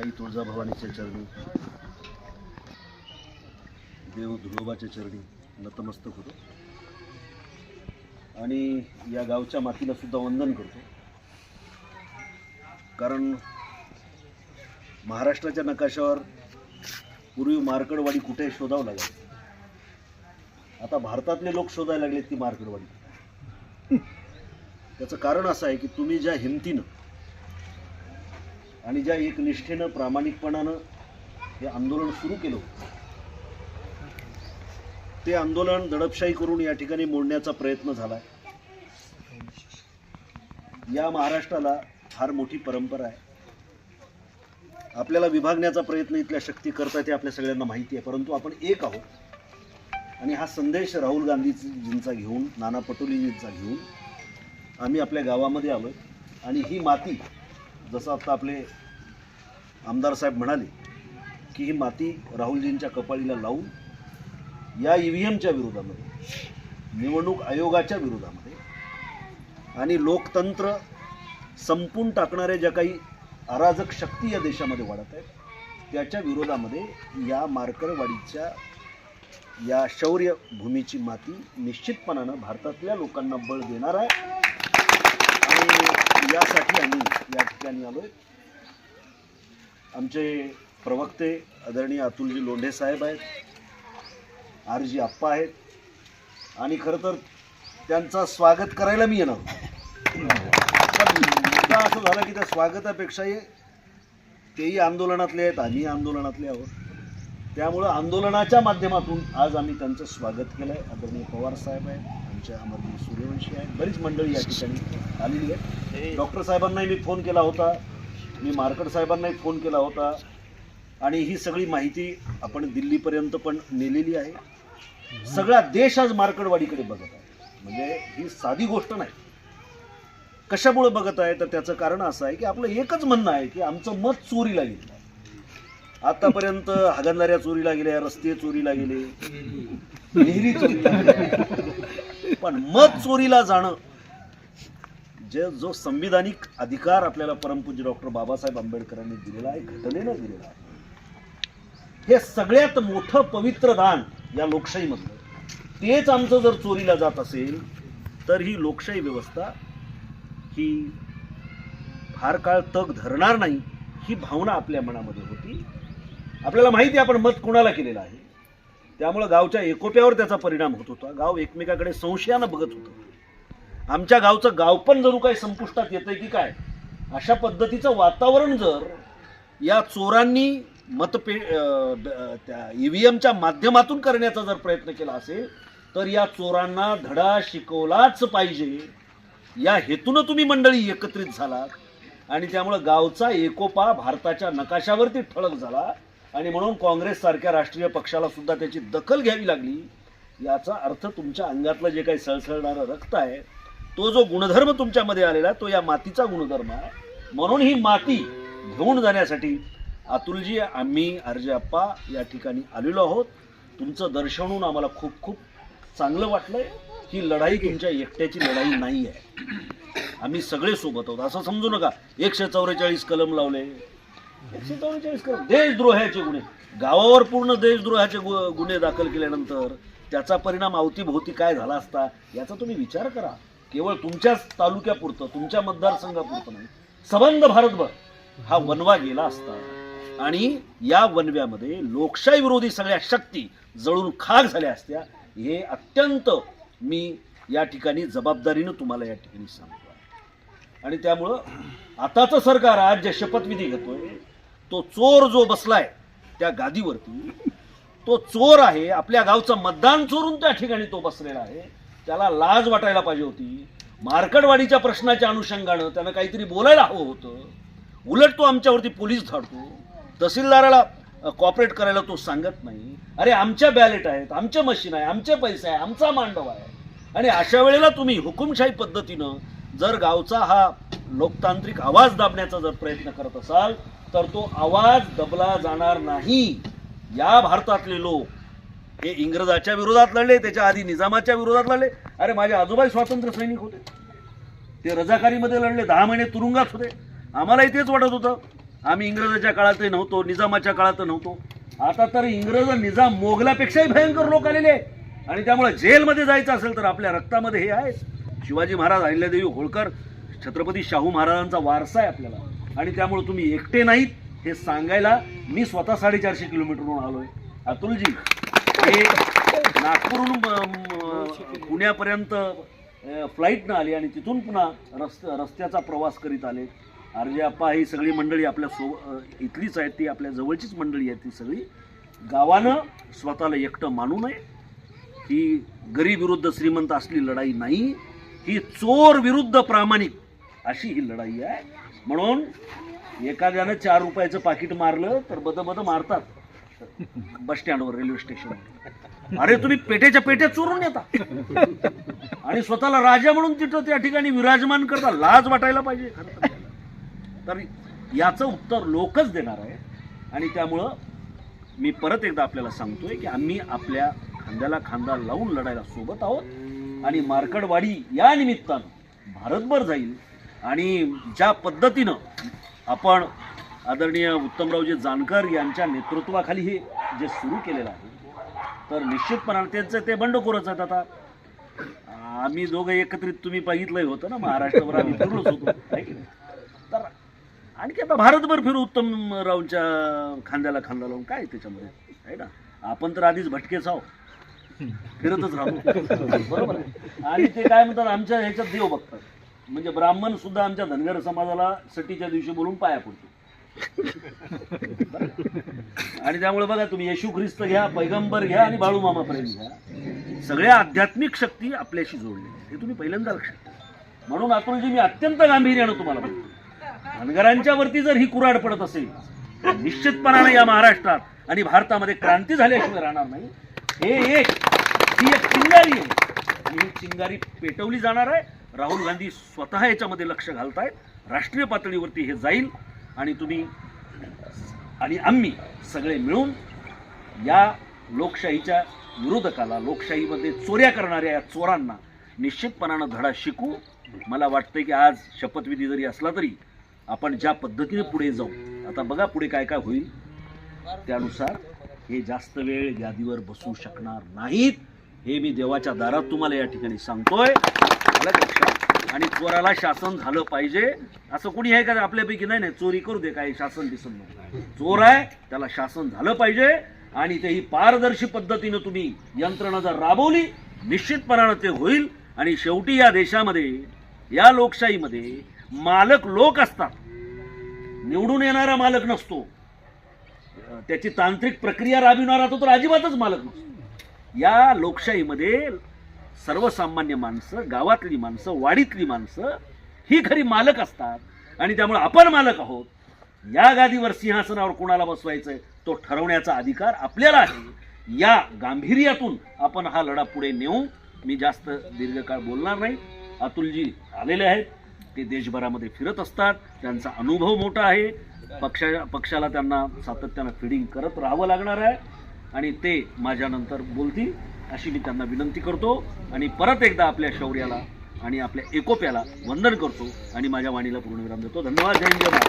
आई तुळजाभवानीच्या चरणी. देव धुळोबाच्या चरणी नतमस्तक होतो. आणि या गावच्या मातीला सुद्धा वंदन करतो. कारण महाराष्ट्राच्या नकाशावर पूर्वी मार्कडवाडी कुठे शोधावं लागेल? आता भारतातले लोक शोधायला लागलेत ती मार्कडवाडी त्याचं कारण असं आहे की तुम्ही ज्या हिमतीनं आणि ज्या एक निष्ठेनं प्रामाणिकपणानं हे आंदोलन सुरू केलं ते आंदोलन दडपशाही करून या ठिकाणी मोडण्याचा प्रयत्न झाला या महाराष्ट्राला फार मोठी परंपरा आहे. आपल्याला विभागण्याचा प्रयत्न इथल्या शक्ती करतात हे आपल्या सगळ्यांना माहिती आहे परंतु आपण एक आहोत. आणि हा संदेश राहुल गांधीजींचा घेऊन नाना पटोलेजींचा घेऊन आम्ही आपल्या गावामध्ये आलो आणि ही माती जसं आता आपले आमदार साहेब म्हणाले की ही माती राहुलजींच्या कपाळीला लावून या ई व्ही एमच्या विरोधामध्ये निवडणूक आयोगाच्या विरोधामध्ये आणि लोकतंत्र संपून टाकणाऱ्या ज्या काही अराजक शक्ती या देशामध्ये वाढत आहेत त्याच्या विरोधामध्ये या मार्करवाडीच्या या शौर्य भूमीची माती निश्चितपणानं भारतातल्या लोकांना बळ देणार आहे. यासाठी आम्ही या ठिकाणी आहे आमचे प्रवक्ते आदरणीय अतुलजी लोंढे साहेब आहेत आरजी आप्पा आहेत आणि खरं तर त्यांचा स्वागत करायला मी येणार पण मुद्दा असं झालं की त्या स्वागतापेक्षाही तेही आंदोलनातले आहेत आम्ही आंदोलनातले आहोत. त्यामुळं आंदोलनाच्या माध्यमातून आज आम्ही त्यांचं स्वागत केलं आहे आदरणीय पवार साहेब आहेत आमच्या अमरजीत सूर्यवंशी आहेत बरीच मंडळी या ठिकाणी आलेली आहे डॉक्टर साहेबांनाही मी फोन केला होता. मी मार्कड साहेबांनाही फोन केला होता. आणि ही सगळी माहिती आपण दिल्लीपर्यंत पण नेलेली आहे. सगळा देश आज मार्कडवाडीकडे बघत आहे. म्हणजे ही साधी गोष्ट नाही. कशामुळे बघत आहे? तर त्याचं कारण असं आहे की आपलं एकच म्हणणं आहे की आमचं मत चोरीला गेलं. आतापर्यंत हागणदाऱ्या चोरीला गेल्या रस्ते चोरीला गेले. विहिरी चोरीला गेल्या. पण मत चोरीला जाणं. जे जो संविधानिक अधिकार आपल्याला परमपूज्य डॉक्टर बाबासाहेब आंबेडकरांनी दिलेला आहे घटनेनं दिलेला आहे हे सगळ्यात मोठं पवित्र दान या लोकशाहीमधलं. तेच आमचं जर चोरीला जात असेल तर ही लोकशाही व्यवस्था ही फार काळ तग धरणार नाही ही भावना आपल्या मनामध्ये होती. आपल्याला माहिती आहे आपण मत कोणाला केलेलं आहे? त्यामुळं गावच्या एकोप्यावर त्याचा परिणाम होत होता. गाव एकमेकाकडे संशयानं बघत होतं. आमच्या गावचं गाव पण जणू काही संपुष्टात येतंय की काय? अशा पद्धतीचं वातावरण जर या चोरांनी मतपे त्या ई व्ही एमच्या माध्यमातून करण्याचा जर प्रयत्न केला असेल तर या चोरांना धडा शिकवलाच पाहिजे. या हेतूनं तुम्ही मंडळी एकत्रित झालात. आणि त्यामुळं गावचा एकोपा भारताच्या नकाशावरती ठळक झाला. आणि म्हणून काँग्रेस सारख्या राष्ट्रीय पक्षाला सुद्धा त्याची दखल घ्यावी लागली याचा अर्थ तुमच्या अंगातलं जे काही सळसळणारं रक्त आहे तो जो गुणधर्म तुमच्यामध्ये आलेला आहे, तो या मातीचा गुणधर्म आहे. म्हणून ही माती घेऊन जाण्यासाठी अतुलजी आम्ही अर्जे आप्पा या ठिकाणी आलेलो आहोत. तुमचं दर्शन होऊन आम्हाला खूप खूप चांगलं वाटलंय. ही लढाई तुमच्या एकट्याची लढाई नाही आहे. आम्ही सगळे सोबत आहोत. असं समजू नका. एकशे चौवेचाळीस कलम लावले. एकशे चौवेचाळीस कलम देशद्रोहाचे गुन्हे. गावावर पूर्ण देशद्रोहाचे गु- गुन्हे दाखल केल्यानंतर त्याचा परिणाम अवतीभोवती काय झाला असता याचा तुम्ही विचार करा. केवळ तुमच्याच तालुक्यापुरतं तुमच्या मतदारसंघापुरतं नाही सबंध भारतभर हा वनवा गेला असता. आणि या वनव्यामध्ये लोकशाही विरोधी सगळ्या शक्ती जळून खाक झाल्या असत्या हे अत्यंत मी या ठिकाणी जबाबदारीनं तुम्हाला या ठिकाणी सांगतो आणि त्यामुळं आताचं सरकार आज जे शपथविधी घेतोय तो चोर जो बसलाय त्या गादीवरती तो चोर आहे आपल्या गावचं मतदान चोरून त्या ठिकाणी तो बसलेला आहे. त्याला लाज वाटायला पाहिजे होती. मार्कडवाडीच्या प्रश्नाच्या अनुषंगानं त्यानं काहीतरी बोलायला हवं होतं. उलट तो आमच्यावरती पोलीस धाडतो. तहसीलदाराला कॉपरेट करायला तो सांगत नाही. अरे आमच्या बॅलेट आहेत आमचे मशीन आहे आमचे पैसे आहे आमचा मांडव आहे. आणि अशा वेळेला तुम्ही हुकुमशाही पद्धतीनं जर गावचा हा लोकतांत्रिक आवाज दाबण्याचा जर प्रयत्न करत असाल तर तो आवाज दबला जाणार नाही. या भारतातले लोक हे इंग्रजाच्या विरोधात लढले त्याच्या आधी निजामाच्या विरोधात लढले. अरे माझे आजोबाई स्वातंत्र्य सैनिक होते. ते रजाकारीमध्ये लढले दहा महिने तुरुंगात होते. आम्हालाही तेच वाटत होतं. आम्ही इंग्रजाच्या काळातही नव्हतो निजामाच्या काळात नव्हतो. आता तर इंग्रज निजाम मोगलापेक्षाही भयंकर लोक आलेले आणि त्यामुळे जेलमध्ये जायचं असेल तर आपल्या रक्तामध्ये हे आहे शिवाजी महाराज अहिल्यादेवी होळकर छत्रपती शाहू महाराजांचा वारसा आहे आपल्याला. आणि त्यामुळे तुम्ही एकटे नाहीत हे सांगायला मी स्वतः साडेचारशे किलोमीटरवरून आलोय. अतुलजी हे नागपूरहून पुण्यापर्यंत फ्लाईटनं आली आणि तिथून पुन्हा रस्त रस्त्याचा प्रवास करीत आले. आरजे अप्पा ही सगळी मंडळी आपल्या सो इथलीच आहेत ती आपल्या जवळचीच मंडळी आहेत ती सगळी. गावानं स्वतःला एकटं मानू नये. ही गरीब विरुद्ध श्रीमंत असली लढाई नाही ही चोर विरुद्ध प्रामाणिक अशी ही लढाई आहे. म्हणून एखाद्यानं चार रुपयाचं पाकिट मारलं तर बद बद मारतात. बस स्टँडवर रेल्वे स्टेशनवर. अरे तुम्ही पेटेच्या पेट्या चोरून येता. आणि स्वतःला राजा म्हणून तिथं त्या ठिकाणी विराजमान करता लाज वाटायला पाहिजे. खरं तर. तर याचं उत्तर लोकच देणार आहे आणि त्यामुळं मी परत एकदा आपल्याला सांगतोय की आम्ही आपल्या खांद्याला खांदा लावून लढायला सोबत आहोत. आणि मार्कडवाडी या निमित्तानं भारतभर जाईल. आणि ज्या पद्धतीनं आपण आदरणीय उत्तमरावजी जानकर यांच्या नेतृत्वाखाली हे जे सुरू केलेलं आहे तर निश्चितपणाने त्यांचं ते बंडखोरच आहेत आता. आम्ही दोघं एकत्रित तुम्ही बघितलंही होतं ना महाराष्ट्रभर आम्ही फिरलोच होतो तर आणखी आता भारतभर फिरू उत्तमरावच्या खांद्याला खांदा लावून काय त्याच्यामध्ये? आहे ना? आपण तर आधीच भटकेच आहो फिरतच राहतो बरोबर आहे. आणि ते काय म्हणतात आमच्या ह्याच्यात देव बघतात. म्हणजे ब्राह्मण सुद्धा आमच्या धनगर समाजाला सटीच्या दिवशी बोलून पाया पडतो. आणि त्यामुळे बघा तुम्ही येशू ख्रिस्त घ्या पैगंबर घ्या आणि बाळूमामा प्रेम घ्या. सगळ्या आध्यात्मिक शक्ती आपल्याशी जोडलेल्या हे तुम्ही पहिल्यांदा लक्षात ठेवा. म्हणून अतुलजी मी अत्यंत गांभीर्यानं तुम्हाला म्हणतो. धनगरांच्या वरती जर ही कुराड पडत असेल तर निश्चितपणाने या महाराष्ट्रात आणि भारतामध्ये क्रांती झाल्याशिवाय राहणार नाही. हे एक ही एक चिंगारी आहे. आणि ही चिंगारी पेटवली जाणार आहे. राहुल गांधी स्वतः याच्यामध्ये लक्ष घालत आहेत राष्ट्रीय पातळीवरती हे जाईल आणि तुम्ही आणि आम्ही सगळे मिळून या लोकशाहीच्या विरोधकाला लोकशाहीमध्ये चोऱ्या करणाऱ्या या चोरांना निश्चितपणानं धडा शिकू. मला वाटतं की आज शपथविधी जरी असला तरी आपण ज्या पद्धतीने पुढे जाऊ आता बघा पुढे काय काय होईल. त्यानुसार हे जास्त वेळ यादीवर बसू शकणार नाहीत. हे मी देवाच्या दारात तुम्हाला या ठिकाणी सांगतोय. आणि चोराला शासन झालं पाहिजे. असं कोणी आहे का आपल्यापैकी? नाही नाही. चोरी करू दे काही शासन दिसून नको चोर आहे त्याला शासन झालं पाहिजे. आणि ते ही पारदर्शी पद्धतीनं तुम्ही यंत्रणा जर राबवली निश्चितपणानं ते होईल. आणि शेवटी या देशामध्ये या लोकशाहीमध्ये मालक लोक असतात. निवडून येणारा मालक नसतो. त्याची तांत्रिक प्रक्रिया राबविणारा तो तर अजिबातच मालक नसतो. या लोकशाहीमध्ये सर्वसामान्य माणसं गावातली माणसं वाडीतली माणसं ही खरी मालक असतात. आणि त्यामुळे आपण मालक आहोत. या गादीवर सिंहासनावर कोणाला बसवायचं तो ठरवण्याचा अधिकार आपल्याला आहे. या गांभीर्यातून आपण हा लढा पुढे नेऊ. मी जास्त दीर्घकाळ बोलणार नाही. अतुलजी आलेले आहेत. ते देशभरामध्ये फिरत असतात. त्यांचा अनुभव मोठा आहे. पक्षा पक्षाला त्यांना सातत्यानं फिडिंग करत राहावं लागणार आहे. आणि ते माझ्यानंतर बोलतील अशी मी त्यांना विनंती करतो. आणि परत एकदा आपल्या शौर्याला आणि आपल्या एकोप्याला वंदन करतो. आणि माझ्या वाणीला पूर्णविराम देतो. धन्यवाद. जय जय